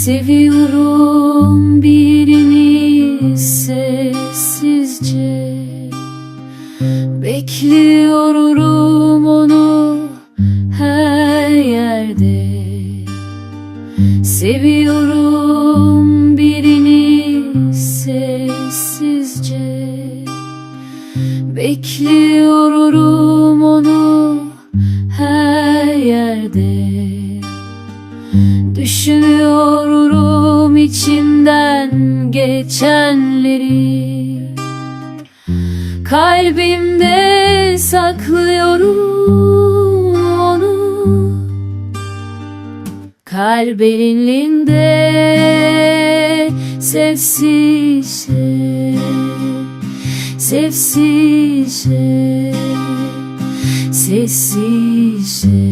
Seviyorum birini sessizce. Bekliyorum onu her yerde. Seviyorum birini sessizce. Bekliyorum onu Düşünüyorum içimden geçenleri. Kalbimde saklıyorum onu. Kalbininde sessizce Sessizce Sessizce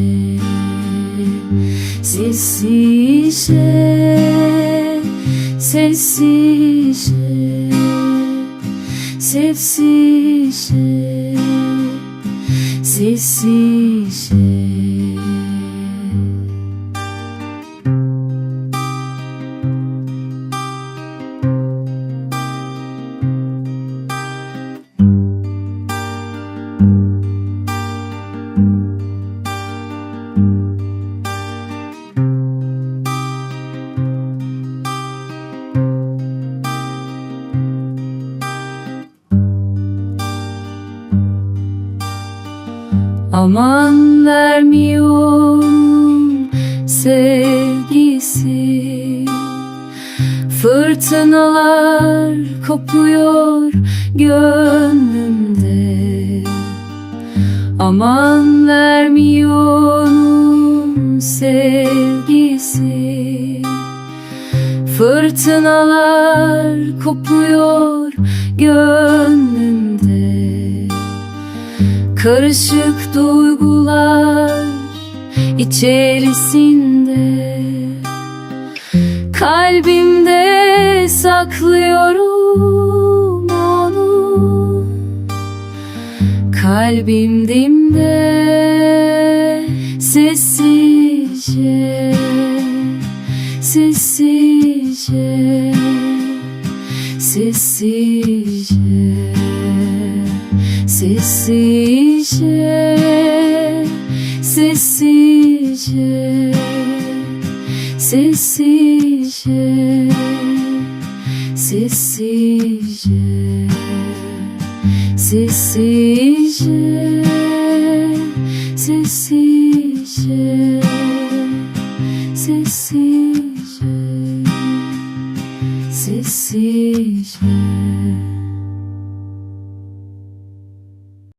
Sessizce Sessizce Sessizce Sessizce Aman vermiyorum sevgisi. Fırtınalar kopuyor gönlümde. Aman vermiyorum sevgisi. Fırtınalar kopuyor gönlümde Karışık duygular içerisinde. Kalbimde saklıyorum onu. Kalbim dimde sessizce Sessizce Sessizce Sessizce, sessizce, sessizce, sessizce, sessizce, sessizce, sessizce, sessizce.